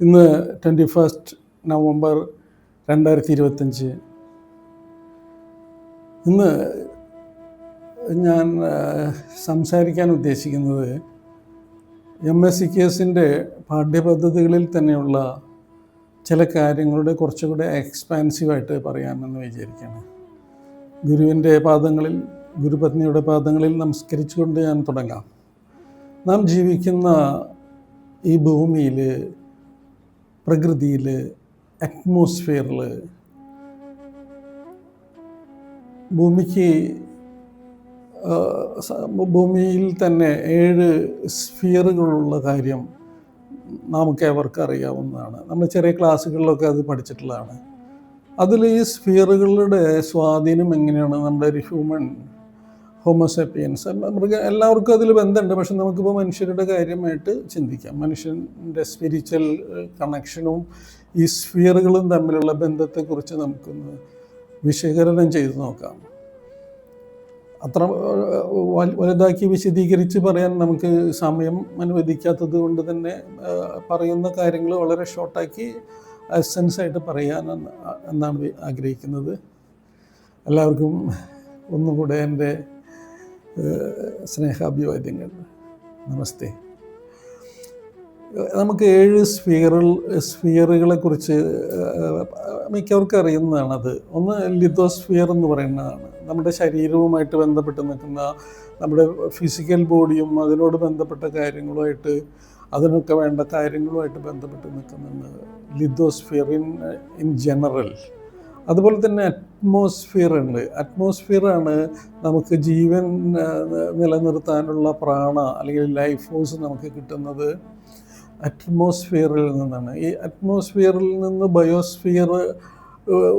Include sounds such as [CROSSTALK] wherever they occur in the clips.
ഇന്ന് twenty first November രണ്ടായിരത്തി ഇരുപത്തഞ്ച് ഇന്ന് ഞാൻ സംസാരിക്കാൻ ഉദ്ദേശിക്കുന്നത് എം എസ് സി കേസിന്റെ പാഠ്യപദ്ധതികളിൽ തന്നെയുള്ള ചില കാര്യങ്ങളുടെ കുറച്ചുകൂടെ എക്സ്പാൻസീവായിട്ട് പറയാമെന്ന് വിചാരിക്കുകയാണ്. ഗുരുവിന്റെ പാദങ്ങളിൽ ഗുരുപത്നിയുടെ പാദങ്ങളിൽ നമസ്കരിച്ചുകൊണ്ട് ഞാൻ തുടങ്ങാം. നാം ജീവിക്കുന്ന ഈ ഭൂമിയിൽ പ്രകൃതിയിൽ അറ്റ്മോസ്ഫിയറിൽ ഭൂമിക്ക് ഭൂമിയിൽ തന്നെ ഏഴ് സ്ഫിയറുകളുള്ള കാര്യം നമുക്ക് അവർക്ക് അറിയാവുന്നതാണ്. നമ്മൾ ചെറിയ ക്ലാസ്സുകളിലൊക്കെ അത് പഠിച്ചിട്ടുള്ളതാണ്. അതിൽ ഈ സ്ഫിയറുകളുടെ സ്വാധീനം എങ്ങനെയാണ്? നമ്മുടെ ഒരു ഹ്യൂമൻ ഹോമോസെപ്പിയൻസ്. മൃഗ എല്ലാവർക്കും അതിൽ ബന്ധമുണ്ട് പക്ഷെ നമുക്കിപ്പോൾ മനുഷ്യരുടെ കാര്യമായിട്ട് ചിന്തിക്കാം. മനുഷ്യന്റെ സ്പിരിച്വൽ കണക്ഷനും ഈ സ്ഫിയറുകളും തമ്മിലുള്ള ബന്ധത്തെക്കുറിച്ച് നമുക്കൊന്ന് വിശകലനം ചെയ്ത് നോക്കാം. അത്ര വലുതാക്കി വിശദീകരിച്ച് പറയാൻ നമുക്ക് സമയം അനുവദിക്കാത്തത് കൊണ്ട് തന്നെ പറയുന്ന കാര്യങ്ങൾ വളരെ ഷോർട്ടാക്കി ആയിട്ട് പറയാൻ എന്നാണ് ആഗ്രഹിക്കുന്നത്. എല്ലാവർക്കും ഒന്നുകൂടെ എന്റെ സ്നേഹാഭിവാദ്യങ്ങൾ നമസ്തേ. നമുക്ക് ഏഴ് സ്ഫിയറുകൾ സ്ഫിയറുകളെ കുറിച്ച് മിക്കവർക്കും അറിയുന്നതാണത്. ഒന്ന് ലിതോസ്ഫിയർ എന്ന് പറയുന്നതാണ്. നമ്മുടെ ശരീരവുമായിട്ട് ബന്ധപ്പെട്ട് നിൽക്കുന്ന നമ്മുടെ ഫിസിക്കൽ ബോഡിയും അതിനോട് ബന്ധപ്പെട്ട കാര്യങ്ങളുമായിട്ട് അതിനൊക്കെ വേണ്ട കാര്യങ്ങളുമായിട്ട് ബന്ധപ്പെട്ട് നിൽക്കുന്നുണ്ട് ലിതോസ്ഫിയർ ഇൻ ഇൻ ജനറൽ അതുപോലെ തന്നെ അറ്റ്മോസ്ഫിയർ ഉണ്ട്. അറ്റ്മോസ്ഫിയറാണ് നമുക്ക് ജീവൻ നിലനിർത്താനുള്ള പ്രാണ അല്ലെങ്കിൽ ലൈഫ് ഫോഴ്സ് നമുക്ക് കിട്ടുന്നത് അറ്റ്മോസ്ഫിയറിൽ നിന്നാണ്. ഈ അറ്റ്മോസ്ഫിയറിൽ നിന്ന് ബയോസ്ഫിയർ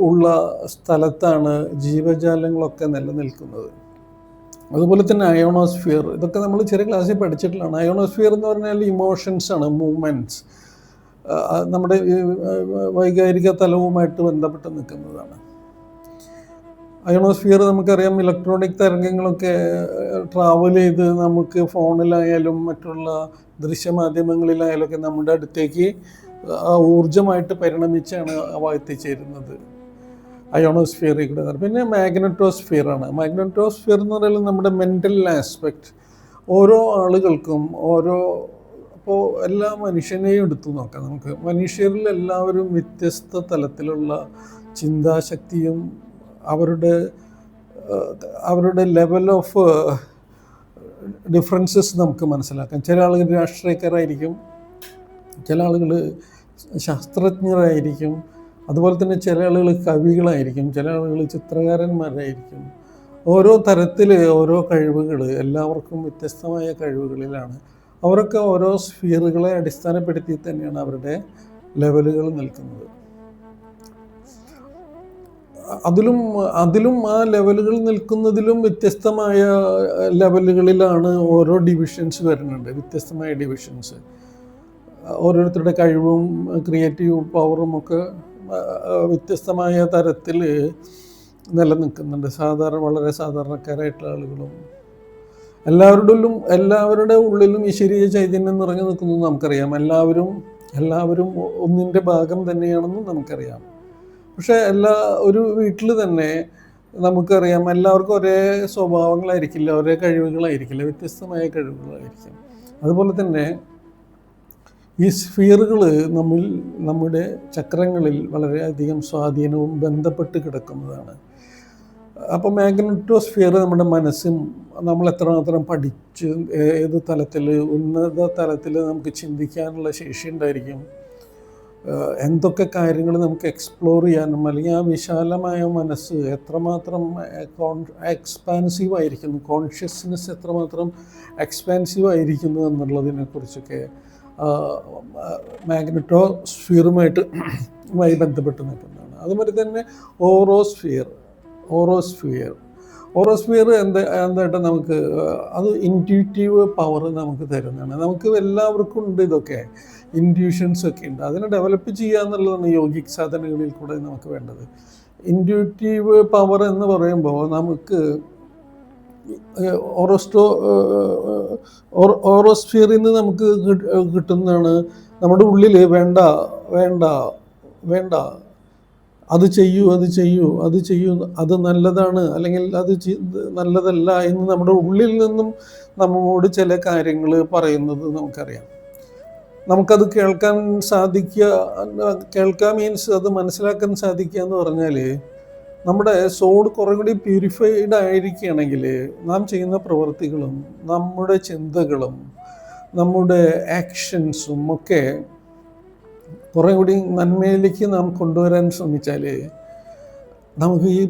ഉള്ള സ്ഥലത്താണ് ജീവജാലങ്ങളൊക്കെ നിലനിൽക്കുന്നത്. അതുപോലെ തന്നെ അയോണോസ്ഫിയർ ഇതൊക്കെ നമ്മൾ ചെറിയ ക്ലാസ്സിൽ പഠിച്ചിട്ടുള്ളതാണ്. അയോണോസ്ഫിയർ എന്ന് പറഞ്ഞാൽ ഇമോഷൻസ് ആണ് മൂവ്മെന്റ്സ് നമ്മുടെ വൈകാരിക തലവുമായിട്ട് ബന്ധപ്പെട്ട് നിൽക്കുന്നതാണ്. അയോണോസ്ഫിയർ നമുക്കറിയാം ഇലക്ട്രോണിക് തരംഗങ്ങളൊക്കെ ട്രാവൽ ചെയ്ത് നമുക്ക് ഫോണിലായാലും മറ്റുള്ള ദൃശ്യമാധ്യമങ്ങളിലായാലും ഒക്കെ നമ്മുടെ അടുത്തേക്ക് ആ ഊർജമായിട്ട് പരിണമിച്ചാണ് അവ എത്തിച്ചേരുന്നത്. അയോണോസ്ഫിയറിൽ കൂടെ പിന്നെ മാഗ്നറ്റോസ്ഫിയർ ആണ് മാഗ്നറ്റോസ്ഫിയർ എന്ന് പറയുന്നത് നമ്മുടെ മെന്റൽ ആസ്പെക്റ്റ് ഓരോ ആളുകൾക്കും ഓരോ അപ്പോൾ എല്ലാ മനുഷ്യനെയും എടുത്തു നോക്കാം നമുക്ക്. മനുഷ്യരിൽ എല്ലാവരും വ്യത്യസ്ത തലത്തിലുള്ള ചിന്താശക്തിയും അവരുടെ അവരുടെ ലെവൽ ഓഫ് ഡിഫറൻസസ് നമുക്ക് മനസ്സിലാക്കാം. ചില ആളുകൾ രാഷ്ട്രീയക്കാരായിരിക്കും ചില ആളുകൾ ശാസ്ത്രജ്ഞരായിരിക്കും അതുപോലെ തന്നെ ചില ആളുകൾ കവികളായിരിക്കും ചില ആളുകൾ ചിത്രകാരന്മാരായിരിക്കും. ഓരോ തരത്തിൽ ഓരോ കഴിവുകൾ എല്ലാവർക്കും വ്യത്യസ്തമായ കഴിവുകളിലാണ്. അവരൊക്കെ ഓരോ സ്ഫിയറുകളെ അടിസ്ഥാനപ്പെടുത്തി തന്നെയാണ് അവരുടെ ലെവലുകൾ നിൽക്കുന്നത്. അതിലും അതിലും ആ ലെവലുകൾ നിൽക്കുന്നതിലും വ്യത്യസ്തമായ ലെവലുകളിലാണ് ഓരോ ഡിവിഷൻസ് വരുന്നുണ്ട്. വ്യത്യസ്തമായ ഡിവിഷൻസ്. ഓരോരുത്തരുടെ കഴിവും ക്രിയേറ്റീവ് പവറും ഒക്കെ വ്യത്യസ്തമായ തരത്തിൽ നിലനിൽക്കുന്നുണ്ട്. സാധാരണ വളരെ സാധാരണക്കാരായിട്ടുള്ള ആളുകളും എല്ലാവരുടെ ഉള്ളിലും എല്ലാവരുടെ ഉള്ളിലും ഈശ്വരീയ ചൈതന്യം നിറഞ്ഞു നിൽക്കുന്നു നമുക്കറിയാം. എല്ലാവരും എല്ലാവരും ഒന്നിന്റെ ഭാഗം തന്നെയാണെന്നും നമുക്കറിയാം. പക്ഷേ എല്ലാ ഒരു വീട്ടിൽ തന്നെ നമുക്കറിയാം എല്ലാവർക്കും ഒരേ സ്വഭാവങ്ങളായിരിക്കില്ല ഒരേ കഴിവുകളായിരിക്കില്ല വ്യത്യസ്തമായ കഴിവുകളായിരിക്കും. അതുപോലെ തന്നെ ഈ സ്ഫിയറുകൾ നമ്മിൽ നമ്മുടെ ചക്രങ്ങളിൽ വളരെയധികം സ്വാധീനവും ബന്ധപ്പെട്ട് കിടക്കുന്നതാണ്. അപ്പോൾ മാഗ്നറ്റോസ്ഫിയർ നമ്മുടെ മനസ്സും നമ്മൾ എത്രമാത്രം പഠിച്ച് ഏത് തലത്തിൽ ഉന്നത തലത്തിൽ നമുക്ക് ചിന്തിക്കാനുള്ള ശേഷി ഉണ്ടായിരിക്കും. എന്തൊക്കെ കാര്യങ്ങൾ നമുക്ക് എക്സ്പ്ലോർ ചെയ്യാനും അല്ലെങ്കിൽ ആ വിശാലമായ മനസ്സ് എത്രമാത്രം എക്സ്പാൻസീവ് ആയിരിക്കുന്നു കോൺഷ്യസ്നെസ് എത്രമാത്രം എക്സ്പാൻസീവ് ആയിരിക്കുന്നു എന്നുള്ളതിനെക്കുറിച്ചൊക്കെ മാഗ്നറ്റോ സ്ഫിയറുമായിട്ട് മായി [CLEARS THROAT] ബന്ധപ്പെട്ട് നിൽക്കുന്നതാണ്. അതുപോലെ തന്നെ ഓറോസ്ഫിയർ ഓറോസ്ഫിയർ. ഓറോസ്ഫിയർ എന്താ എന്തായിട്ട് നമുക്ക് അത് ഇന്റ്യൂറ്റീവ് പവർ നമുക്ക് തരുന്നതാണ്. നമുക്ക് എല്ലാവർക്കും ഉണ്ട് ഇതൊക്കെ. ഇന്റ്യൂഷൻസ് ഒക്കെ ഉണ്ട്. അതിനെ ഡെവലപ്പ് ചെയ്യുക എന്നുള്ളതാണ് യോഗിക് സാധനകളിൽ കൂടെ നമുക്ക് വേണ്ടത്. ഇന്റ്യൂറ്റീവ് പവർ എന്ന് പറയുമ്പോൾ നമുക്ക് ഓറോസ്റ്റോ ഓറോസ്ഫിയറിൽ നിന്ന് നമുക്ക് കിട്ടുന്നതാണ് നമ്മുടെ ഉള്ളിൽ വേണ്ട വേണ്ട വേണ്ട അത് ചെയ്യൂ അത് ചെയ്യൂ അത് ചെയ്യൂ അത് നല്ലതാണ് അല്ലെങ്കിൽ അത് നല്ലതല്ല എന്ന് നമ്മുടെ ഉള്ളിൽ നിന്നും നമ്മോട് ചില കാര്യങ്ങൾ പറയുന്നത് നമുക്കറിയാം. നമുക്കത് കേൾക്കാൻ സാധിക്കുക കേൾക്കാൻ മീൻസ് അത് മനസ്സിലാക്കാൻ സാധിക്കുക എന്ന് പറഞ്ഞാൽ നമ്മുടെ സോൾ കുറേ കൂടി പ്യൂരിഫൈഡ് ആയിരിക്കുകയാണെങ്കിൽ നാം ചെയ്യുന്ന പ്രവൃത്തികളും നമ്മുടെ ചിന്തകളും നമ്മുടെ ആക്ഷൻസും ഒക്കെ കുറേ കൂടി നന്മയിലേക്ക് നാം കൊണ്ടുവരാൻ ശ്രമിച്ചാൽ നമുക്ക് ഈ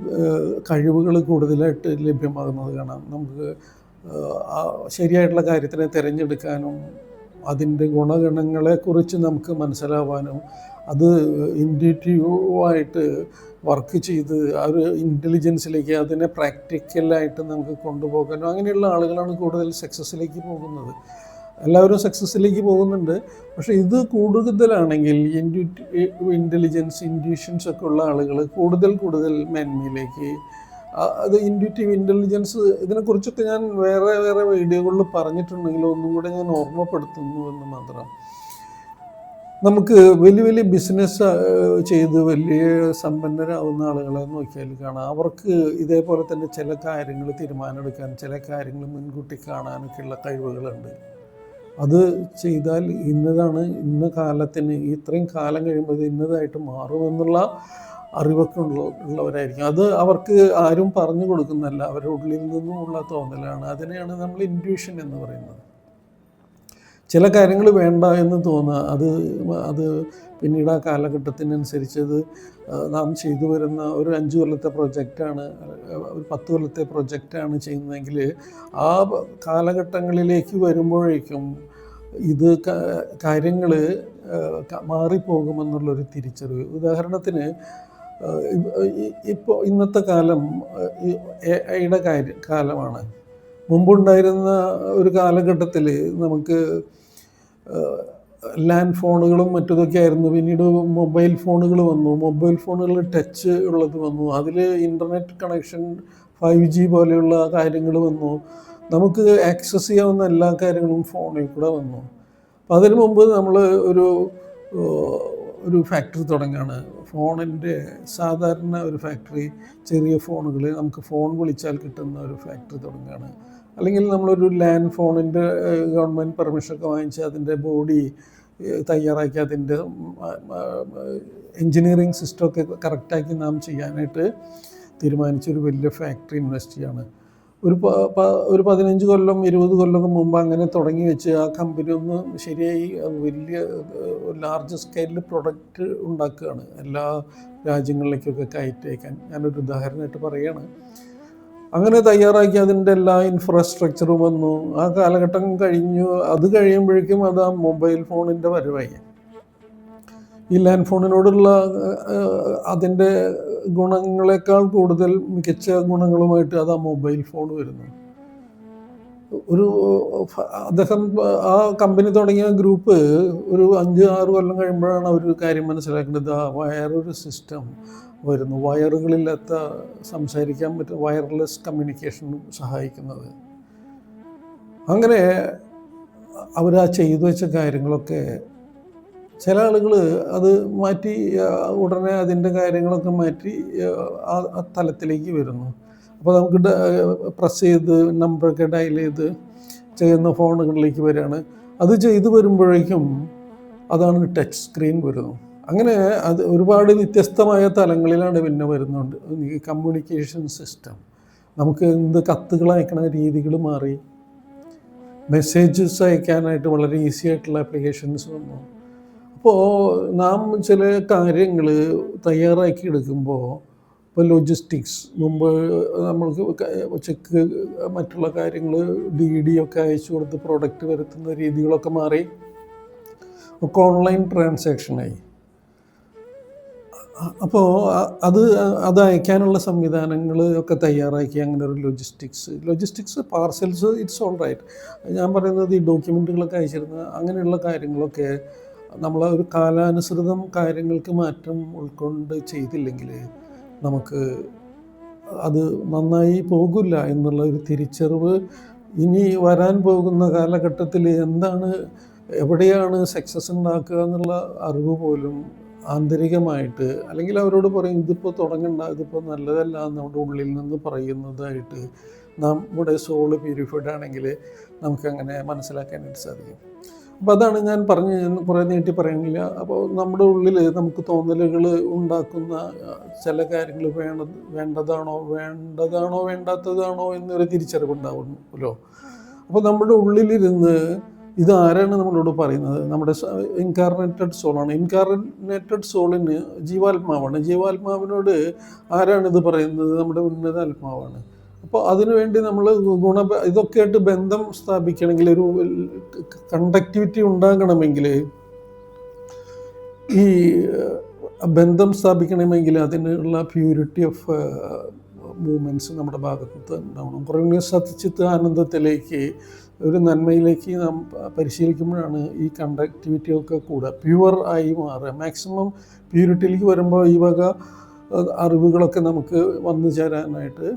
കഴിവുകൾ കൂടുതലായിട്ട് ലഭ്യമാകുന്നത് കാണാം. നമുക്ക് ശരിയായിട്ടുള്ള കാര്യത്തിനെ തിരഞ്ഞെടുക്കാനും അതിന്റെ ഗുണഗണങ്ങളെക്കുറിച്ച് നമുക്ക് മനസ്സിലാവാനും അത് ഇൻഡ്യൂറ്റീവായിട്ട് വർക്ക് ചെയ്ത് ആ ഒരു ഇന്റലിജൻസിലേക്ക് അതിനെ പ്രാക്ടിക്കലായിട്ട് നമുക്ക് കൊണ്ടുപോകാനും അങ്ങനെയുള്ള ആളുകളാണ് കൂടുതൽ സക്സസ്സിലേക്ക് പോകുന്നത്. എല്ലാവരും സക്സസ്സിലേക്ക് പോകുന്നുണ്ട്. പക്ഷെ ഇത് കൂടുതലാണെങ്കിൽ ഇന്റലിജൻസ് ഇൻഡ്യൂഷൻസ് ഒക്കെ ഉള്ള ആളുകൾ കൂടുതൽ കൂടുതൽ മേന്മയിലേക്ക് അത് ഇൻഡ്യൂറ്റീവ് ഇന്റലിജൻസ് ഇതിനെക്കുറിച്ചൊക്കെ ഞാൻ വേറെ വേറെ വീഡിയോകളിൽ പറഞ്ഞിട്ടുണ്ടെങ്കിലും ഒന്നും കൂടെ ഞാൻ ഓർമ്മപ്പെടുത്തുന്നു എന്ന് മാത്രം. നമുക്ക് വലിയ വലിയ ബിസിനസ് ചെയ്ത് വലിയ സമ്പന്നരാകുന്ന ആളുകളെ നോക്കിയാൽ കാണാം. അവർക്ക് ഇതേപോലെ തന്നെ ചില കാര്യങ്ങൾ തീരുമാനമെടുക്കാൻ ചില കാര്യങ്ങൾ മുൻകൂട്ടി കാണാനൊക്കെയുള്ള കഴിവുകളുണ്ട്. അത് ചെയ്താൽ ഇന്നതാണ് ഇന്ന കാലത്തിന് ഇത്രയും കാലം കഴിയുമ്പോൾ ഇന്നതായിട്ട് മാറുമെന്നുള്ള അറിവൊക്കെ ഉള്ള ഉള്ളവരായിരിക്കും. അത് അവർക്ക് ആരും പറഞ്ഞു കൊടുക്കുന്നല്ല അവരുടെ ഉള്ളിൽ നിന്നുമുള്ള തോന്നലാണ്. അതിനെയാണ് നമ്മൾ ഇൻഡ്യൂഷൻ എന്ന് പറയുന്നത്. ചില കാര്യങ്ങൾ വേണ്ട എന്ന് തോന്നുക. അത് അത് പിന്നീട് ആ കാലഘട്ടത്തിനനുസരിച്ച് അത് നാം ചെയ്തു വരുന്ന ഒരു അഞ്ച് കൊല്ലത്തെ പ്രൊജക്റ്റാണ് ഒരു പത്ത് കൊല്ലത്തെ പ്രൊജക്റ്റാണ് ചെയ്യുന്നതെങ്കിൽ ആ കാലഘട്ടങ്ങളിലേക്ക് വരുമ്പോഴേക്കും ഇത് കാര്യങ്ങൾ മാറിപ്പോകുമെന്നുള്ളൊരു തിരിച്ചറിവ്. ഉദാഹരണത്തിന് ഇപ്പോൾ ഇന്നത്തെ കാലം എ ഐയുടെ കാര്യ കാലമാണ്. മുമ്പുണ്ടായിരുന്ന ഒരു കാലഘട്ടത്തിൽ നമുക്ക് ലാൻഡ് ഫോണുകളും മറ്റതൊക്കെ ആയിരുന്നു. പിന്നീട് മൊബൈൽ ഫോണുകൾ വന്നു. മൊബൈൽ ഫോണുകൾ ടച്ച് ഉള്ളത് വന്നു. അതിൽ ഇന്റർനെറ്റ് കണക്ഷൻ ഫൈവ് ജി പോലെയുള്ള കാര്യങ്ങൾ വന്നു. നമുക്ക് ആക്സസ് ചെയ്യാവുന്ന എല്ലാ കാര്യങ്ങളും ഫോണിൽ കൂടെ വന്നു. അപ്പം അതിനു മുമ്പ് നമ്മൾ ഒരു ഒരു ഫാക്ടറി തുടങ്ങുകയാണ് ഫോണിന്റെ സാധാരണ ഒരു ഫാക്ടറി ചെറിയ ഫോണുകൾ നമുക്ക് ഫോൺ വിളിച്ചാൽ കിട്ടുന്ന ഒരു ഫാക്ടറി തുടങ്ങുകയാണ് അല്ലെങ്കിൽ നമ്മളൊരു ലാൻഡ് ഫോണിന്റെ ഗവൺമെന്റ് പെർമിഷനൊക്കെ വാങ്ങിച്ച് അതിന്റെ ബോഡി തയ്യാറാക്കി അതിന്റെ എൻജിനീയറിങ് സിസ്റ്റമൊക്കെ കറക്റ്റാക്കി നാം ചെയ്യാനായിട്ട് തീരുമാനിച്ചൊരു വലിയ ഫാക്ടറി ഇൻവെസ്റ്റ് ചെയ്യാണ്. ഒരു ഒരു പതിനഞ്ച് കൊല്ലം ഇരുപത് കൊല്ലം മുമ്പ് അങ്ങനെ തുടങ്ങി വെച്ച് ആ കമ്പനി ഒന്ന് ശരിയായി വലിയ ലാർജ് സ്കെയിലിൽ പ്രൊഡക്റ്റ് ഉണ്ടാക്കുകയാണ്. എല്ലാ രാജ്യങ്ങളിലേക്കൊക്കെ കയറ്റി അയക്കാൻ ഞാനൊരു ഉദാഹരണമായിട്ട് പറയുകയാണ് അങ്ങനെ തയ്യാറാക്കി അതിന്റെ എല്ലാ ഇൻഫ്രാസ്ട്രക്ചറും വന്നു. ആ കാലഘട്ടം കഴിഞ്ഞു. അത് കഴിയുമ്പോഴേക്കും അത് ആ മൊബൈൽ ഫോണിന്റെ വരവായി. ഈ ലാൻഡ് ഫോണിനോടുള്ള അതിന്റെ ഗുണങ്ങളെക്കാൾ കൂടുതൽ മികച്ച ഗുണങ്ങളുമായിട്ട് അത് ആ മൊബൈൽ ഫോൺ വരുന്നു. ഒരു അദ്ദേഹം ആ കമ്പനി തുടങ്ങിയ ഗ്രൂപ്പ് ഒരു അഞ്ച് ആറ് കൊല്ലം കഴിയുമ്പോഴാണ് അവർ കാര്യം മനസ്സിലാക്കുന്നത് ആ വയറൊരു സിസ്റ്റം വരുന്നു. വയറുകളില്ലാത്ത സംസാരിക്കാൻ പറ്റും വയർലെസ് കമ്മ്യൂണിക്കേഷൻ സഹായിക്കുന്നത്. അങ്ങനെ അവർ ആ ചെയ്തു വെച്ച കാര്യങ്ങളൊക്കെ ചില ആളുകൾ അത് മാറ്റി ഉടനെ അതിന്റെ കാര്യങ്ങളൊക്കെ മാറ്റി ആ തലത്തിലേക്ക് വരുന്നു. അപ്പോൾ നമുക്ക് പ്രസ് ചെയ്ത് നമ്പറൊക്കെ ഡയൽ ചെയ്ത് ചെയ്യുന്ന ഫോണുകളിലേക്ക് വരികയാണ്. അത് ചെയ്ത് വരുമ്പോഴേക്കും അതാണ് ടച്ച് സ്ക്രീൻ വരുന്നു അങ്ങനെ അത് ഒരുപാട് വ്യത്യസ്തമായ തലങ്ങളിലാണ് പിന്നെ വരുന്നുണ്ട്. ഈ കമ്മ്യൂണിക്കേഷൻ സിസ്റ്റം നമുക്ക് എന്ത് കത്തുകൾ അയക്കണ രീതികൾ മാറി. മെസ്സേജസ് അയക്കാനായിട്ട് വളരെ ഈസി ആയിട്ടുള്ള ആപ്ലിക്കേഷൻസ് വന്നു. അപ്പോൾ നാം ചില കാര്യങ്ങൾ തയ്യാറാക്കി എടുക്കുമ്പോൾ ഇപ്പോൾ ലോജിസ്റ്റിക്സ് മുമ്പ് നമ്മൾക്ക് ചെക്ക് മറ്റുള്ള കാര്യങ്ങൾ ഡി ഡി ഒക്കെ അയച്ചു കൊടുത്ത് പ്രോഡക്റ്റ് വരുത്തുന്ന രീതികളൊക്കെ മാറി. ഒക്കെ ഓൺലൈൻ ട്രാൻസാക്ഷനായി അപ്പോൾ അത് അത് അയക്കാനുള്ള സംവിധാനങ്ങൾ ഒക്കെ തയ്യാറാക്കി അങ്ങനെ ഒരു logistics logistics parcels it's all right ഞാൻ പറയുന്നത് ഈ ഡോക്യുമെന്റുകളൊക്കെ അയച്ചിരുന്ന അങ്ങനെയുള്ള കാര്യങ്ങളൊക്കെ നമ്മൾ ഒരു കാലാനുസൃതം കാര്യങ്ങൾക്ക് മാറ്റം ഉൾക്കൊണ്ട് ചെയ്തില്ലെങ്കിൽ നമുക്ക് അത് നന്നായി പോകില്ല എന്നുള്ള ഒരു തിരിച്ചറിവ് ഇനി വരാൻ പോകുന്ന കാലഘട്ടത്തിൽ എന്താണ് എവിടെയാണ് സക്സസ് ഉണ്ടാക്കുക എന്നുള്ള അറിവ് പോലും ആന്തരികമായിട്ട് അല്ലെങ്കിൽ അവരോട് പറയും ഇതിപ്പോൾ തുടങ്ങണ്ട ഇതിപ്പോൾ നല്ലതല്ല നമ്മുടെ ഉള്ളിൽ നിന്ന് പറയുന്നതായിട്ട് നമ്മുടെ സോൾ പ്യൂരിഫൈഡ് ആണെങ്കിൽ നമുക്കങ്ങനെ മനസ്സിലാക്കാനായിട്ട് സാധിക്കും. അപ്പോൾ അതാണ് ഞാൻ പറഞ്ഞ് ഞാൻ കുറേ നീട്ടി പറയുന്നില്ല. അപ്പോൾ നമ്മുടെ ഉള്ളിൽ നമുക്ക് തോന്നലുകൾ ഉണ്ടാക്കുന്ന ചില കാര്യങ്ങൾ വേണ്ട വേണ്ടതാണോ വേണ്ടതാണോ വേണ്ടാത്തതാണോ എന്നൊരു തിരിച്ചറിവുണ്ടാവുമല്ലോ. അപ്പോൾ നമ്മുടെ ഉള്ളിലിരുന്ന് ഇത് ആരാണ് നമ്മളോട് പറയുന്നത്? നമ്മുടെ ഇൻകാർണേറ്റഡ് സോളാണ് ഇൻകാർണേറ്റഡ് സോളിന് ജീവാത്മാവാണ്. ജീവാത്മാവിനോട് ആരാണ് ഇത് പറയുന്നത്? നമ്മുടെ ഉന്നത ആത്മാവാണ്. അപ്പോൾ അതിനുവേണ്ടി നമ്മൾ ഗുണ ഇതൊക്കെ ആയിട്ട് ബന്ധം സ്ഥാപിക്കണമെങ്കിൽ ഒരു കണ്ടക്ടിവിറ്റി ഉണ്ടാകണമെങ്കിൽ ഈ ബന്ധം സ്ഥാപിക്കണമെങ്കിൽ അതിനുള്ള പ്യൂരിറ്റി ഓഫ് മൂമെന്റ്സ് നമ്മുടെ ഭാഗത്ത് ഉണ്ടാവണം. കുറേ സത്യച്ചിത്ത് ആനന്ദത്തിലേക്ക് ഒരു നന്മയിലേക്ക് നാം പരിശീലിക്കുമ്പോഴാണ് ഈ കണ്ടക്ടിവിറ്റി ഒക്കെ കൂടുക പ്യുവർ ആയി മാറുക. മാക്സിമം പ്യൂരിറ്റിയിലേക്ക് വരുമ്പോൾ ഈ വക അറിവുകളൊക്കെ നമുക്ക് വന്നു ചേരാനായിട്ട്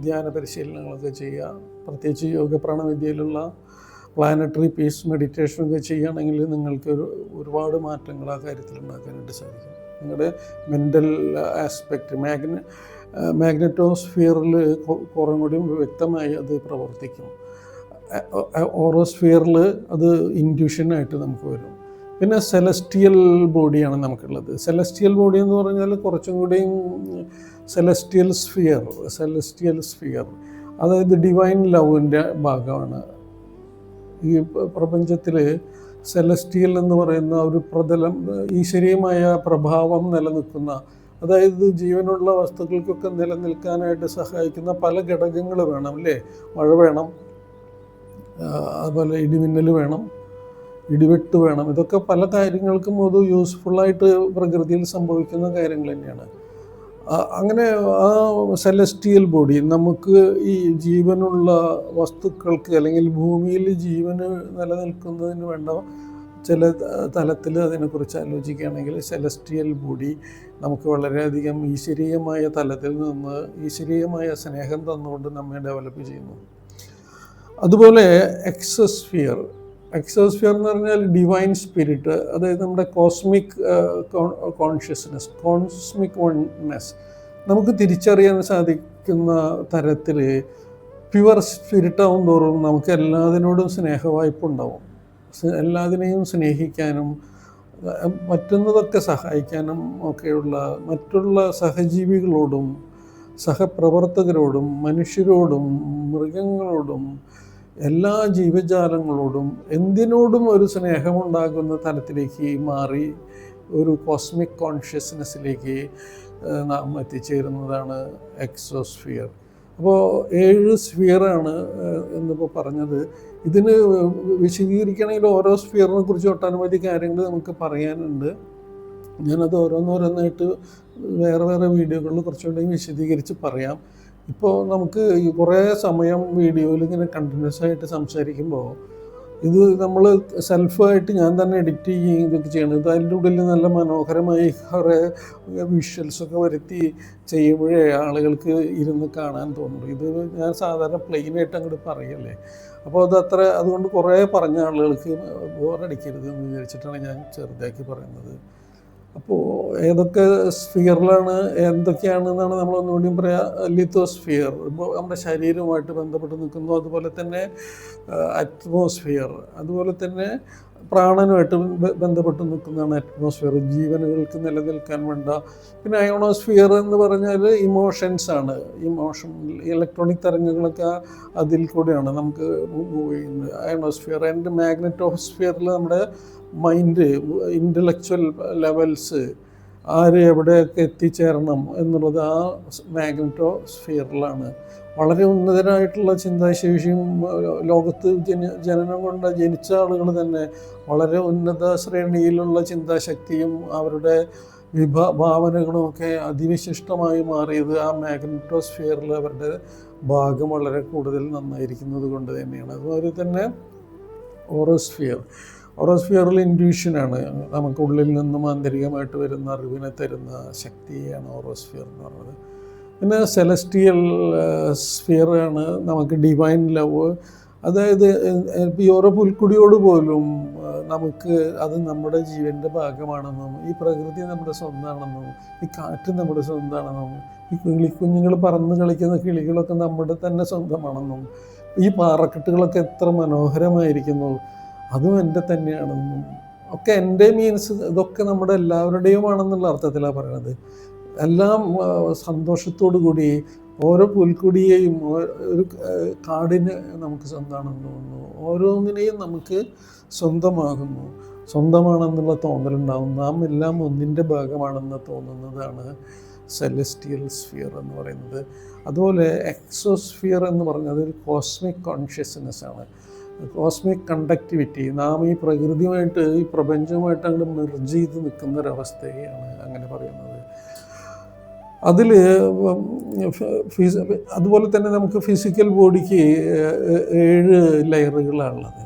ധ്യാന പരിശീലനങ്ങളൊക്കെ ചെയ്യുക പ്രത്യേകിച്ച് യോഗ പ്രാണവിദ്യയിലുള്ള പ്ലാനറ്ററി പീസ് മെഡിറ്റേഷനൊക്കെ ചെയ്യുകയാണെങ്കിൽ നിങ്ങൾക്ക് ഒരു ഒരുപാട് മാറ്റങ്ങൾ ആ കാര്യത്തിൽ ഉണ്ടാക്കാനായിട്ട് സാധിക്കും. നിങ്ങളുടെ മെന്റൽ ആസ്പെക്റ്റ് മാഗ്ന മാഗ്നറ്റോസ്ഫിയറിൽ കുറേ കൂടി വ്യക്തമായി അത് പ്രവർത്തിക്കും. ഓറോസ്ഫിയറിൽ അത് ഇൻഡ്യൂഷനായിട്ട് നമുക്ക് വരും. പിന്നെ സെലസ്റ്റിയൽ ബോഡിയാണ് നമുക്കുള്ളത്. സെലസ്റ്റിയൽ ബോഡി എന്ന് പറഞ്ഞാൽ കുറച്ചും കൂടിയും സെലസ്റ്റിയൽ സ്ഫിയർ സെലസ്റ്റിയൽ സ്ഫിയർ അതായത് ഡിവൈൻ ലവിന്റെ ഭാഗമാണ്. ഈ പ്രപഞ്ചത്തിൽ സെലസ്റ്റിയൽ എന്ന് പറയുന്ന ഒരു പ്രതലം ഈശ്വരീയമായ പ്രഭാവം നിലനിൽക്കുന്ന അതായത് ജീവനുള്ള വസ്തുക്കൾക്കൊക്കെ നിലനിൽക്കാനായിട്ട് സഹായിക്കുന്ന പല ഘടകങ്ങൾ വേണം അല്ലേ? മഴ വേണം അതുപോലെ ഇടിമിന്നൽ വേണം ഇടിവെട്ട് വേണം. ഇതൊക്കെ പല കാര്യങ്ങൾക്കും അത് യൂസ്ഫുള്ളായിട്ട് പ്രകൃതിയിൽ സംഭവിക്കുന്ന കാര്യങ്ങൾ തന്നെയാണ്. അങ്ങനെ ആ സെലസ്റ്റിയൽ ബോഡി നമുക്ക് ഈ ജീവനുള്ള വസ്തുക്കൾക്ക് അല്ലെങ്കിൽ ഭൂമിയിൽ ജീവന് നിലനിൽക്കുന്നതിന് വേണ്ട ചില തലത്തിൽ അതിനെക്കുറിച്ച് ആലോചിക്കുകയാണെങ്കിൽ സെലസ്റ്റിയൽ ബോഡി നമുക്ക് വളരെയധികം ഈശ്വരീയമായ തലത്തിൽ നിന്ന് ഈശ്വരീയമായ സ്നേഹം തന്നുകൊണ്ട് നമ്മെ ഡെവലപ്പ് ചെയ്യുന്നു. അതുപോലെ എക്സസ്ഫിയർ എക്സോസ്ഫിയർ എന്ന് പറഞ്ഞാൽ ഡിവൈൻ സ്പിരിറ്റ് അതായത് നമ്മുടെ കോസ്മിക് കോൺഷ്യസ്നെസ് കോസ്മിക് വൺനെസ് നമുക്ക് തിരിച്ചറിയാൻ സാധിക്കുന്ന തരത്തിൽ പ്യുവർ സ്പിരിറ്റ് ആവും തോറും നമുക്ക് എല്ലാത്തിനോടും സ്നേഹവായ്പുണ്ടാവും എല്ലാതിനെയും സ്നേഹിക്കാനും പറ്റുന്നതൊക്കെ സഹായിക്കാനും ഒക്കെയുള്ള മറ്റുള്ള സഹജീവികളോടും സഹപ്രവർത്തകരോടും മനുഷ്യരോടും മൃഗങ്ങളോടും എല്ലാ ജീവജാലങ്ങളോടും എന്തിനോടും ഒരു സ്നേഹമുണ്ടാകുന്ന തലത്തിലേക്ക് മാറി ഒരു കോസ്മിക് കോൺഷ്യസ്നെസ്സിലേക്ക് നാം എത്തിച്ചേരുന്നതാണ് എക്സോസ്ഫിയർ അപ്പോൾ ഏഴ് സ്ഫിയറാണ് എന്നിപ്പോൾ പറഞ്ഞത്. ഇതിന് വിശദീകരിക്കണമെങ്കിൽ ഓരോ സ്ഫിയറിനെ കുറിച്ച് ഒട്ടനവധി കാര്യങ്ങൾ നമുക്ക് പറയാനുണ്ട്. ഞാനത് ഓരോന്നോരോന്നായിട്ട് വേറെ വേറെ വീഡിയോകളിൽ കുറച്ചുകൂടി വിശദീകരിച്ച് പറയാം. ഇപ്പോൾ നമുക്ക് ഈ കുറേ സമയം വീഡിയോയിൽ ഇങ്ങനെ കണ്ടിന്യൂസ് ആയിട്ട് സംസാരിക്കുമ്പോൾ ഇത് നമ്മൾ സെൽഫായിട്ട് ഞാൻ തന്നെ എഡിറ്റ് ചെയ്യുകയും ഇതൊക്കെ ചെയ്യണം. ഇത് അതിന്റെ ഉള്ളിൽ നല്ല മനോഹരമായി കുറേ വിഷ്വൽസൊക്കെ വരുത്തി ചെയ്യുമ്പോഴേ ആളുകൾക്ക് ഇരുന്ന് കാണാൻ തോന്നുള്ളൂ. ഇത് ഞാൻ സാധാരണ പ്ലെയിനായിട്ട് അങ്ങോട്ട് പറയല്ലേ. അപ്പോൾ അത് അത്ര അതുകൊണ്ട് കുറേ പറഞ്ഞ ആളുകൾക്ക് ബോറടിക്കരുത് എന്ന് വിചാരിച്ചിട്ടാണ് ഞാൻ ചെറുതാക്കി പറയുന്നത്. അപ്പോൾ ഏതൊക്കെ സ്ഫിയറിലാണ് എന്തൊക്കെയാണെന്നാണ് നമ്മൾ ഒന്നുകൂടിയും പറയാ ലിത്തോസ്ഫിയർ. ഇപ്പോൾ നമ്മുടെ ശരീരവുമായിട്ട് ബന്ധപ്പെട്ട് നിൽക്കുന്നു. അതുപോലെ തന്നെ അറ്റ്മോസ്ഫിയർ. അതുപോലെ തന്നെ പ്രാണനുമായിട്ട് ബന്ധപ്പെട്ട് നിൽക്കുന്നതാണ് അറ്റ്മോസ്ഫിയർ. ജീവനുകൾക്ക് നിലനിൽക്കാൻ വേണ്ട. പിന്നെ അയോണോസ്ഫിയർ എന്ന് പറഞ്ഞാൽ ഇമോഷൻസ് ആണ്. ഇമോഷൻ ഇലക്ട്രോണിക് തരംഗങ്ങളൊക്കെ അതിൽ കൂടെയാണ് നമുക്ക് മൂവ് ചെയ്യുന്നത്. അയോണോസ്ഫിയർ ആൻഡ് മാഗ്നറ്റോസ്ഫിയറിൽ നമ്മുടെ മൈൻഡ് ഇന്റലക്ച്വൽ ലെവൽസ് ആര് എവിടെയൊക്കെ എത്തിച്ചേരണം എന്നുള്ളത് ആ മാഗ്നറ്റോ സ്ഫിയറിലാണ് വളരെ ഉന്നതരായിട്ടുള്ള ചിന്താശേഷിയും ലോകത്ത് ജന ജനനം കൊണ്ട് ജനിച്ച ആളുകൾ തന്നെ വളരെ ഉന്നത ശ്രേണിയിലുള്ള ചിന്താശക്തിയും അവരുടെ വിഭ ഭാവനകളും ഒക്കെ അതിവിശിഷ്ടമായി മാറിയത് ആ മാഗ്നറ്റോസ്ഫിയറിൽ അവരുടെ ഭാഗം വളരെ കൂടുതൽ നന്നായിരിക്കുന്നത് കൊണ്ട് തന്നെയാണ്. അതുപോലെ തന്നെ ഓറോസ്ഫിയർ. ഓറോസ്ഫിയറിൽ ഇൻഡ്യൂഷനാണ് നമുക്ക് ഉള്ളിൽ നിന്നും ആന്തരികമായിട്ട് വരുന്ന അറിവിനെ തരുന്ന ശക്തിയാണ് ഓറോസ്ഫിയർ എന്ന് പറയുന്നത്. പിന്നെ സെലസ്റ്റിയൽ സ്ഫിയറാണ് നമുക്ക് ഡിവൈൻ ലവ് അതായത് ഓരോ പുൽക്കുടിയോട് പോലും നമുക്ക് അത് നമ്മുടെ ജീവന്റെ ഭാഗമാണെന്നും ഈ പ്രകൃതി നമ്മുടെ സ്വന്തമാണെന്നും ഈ കാറ്റ് നമ്മുടെ സ്വന്തമാണെന്നും ഈ കിളിക്കുഞ്ഞുങ്ങൾ പറന്ന് കളിക്കുന്ന കിളികളൊക്കെ നമ്മുടെ തന്നെ സ്വന്തമാണെന്നും ഈ പാറക്കെട്ടുകളൊക്കെ എത്ര മനോഹരമായിരിക്കുന്നു. അതും എന്റെ തന്നെയാണെന്നും ഒക്കെ എന്റെ മീൻസ് ഇതൊക്കെ നമ്മുടെ എല്ലാവരുടെയുമാണെന്നുള്ള അർത്ഥത്തിലാണ് പറയുന്നത് എല്ലാം സന്തോഷത്തോടു കൂടി ഓരോ പുൽക്കുടിയെയും ഒരു കാടിന് നമുക്ക് സ്വന്തമാണെന്ന് തോന്നുന്നു. ഓരോന്നിനെയും നമുക്ക് സ്വന്തമാകുന്നു. സ്വന്തമാണെന്നുള്ള തോന്നലുണ്ടാവും. നാം എല്ലാം ഒന്നിന്റെ ഭാഗമാണെന്ന് തോന്നുന്നതാണ് സെലസ്റ്റിയൽ സ്ഫിയർ എന്ന് പറയുന്നത്. അതുപോലെ എക്സോസ്ഫിയർ എന്ന് പറഞ്ഞത് ഒരു കോസ്മിക് കോൺഷ്യസ്നെസ് ആണ്. കോസ്മിക് കണ്ടക്ടിവിറ്റി നാം ഈ പ്രകൃതിയുമായിട്ട് ഈ പ്രപഞ്ചവുമായിട്ട് അങ്ങോട്ട് മെർജ് ചെയ്ത് നിൽക്കുന്ന ഒരവസ്ഥയാണ് അങ്ങനെ പറയുന്നത്. അതിൽ അതുപോലെ തന്നെ നമുക്ക് ഫിസിക്കൽ ബോഡിക്ക് ഏഴ് ലെയറുകളാണുള്ളത്.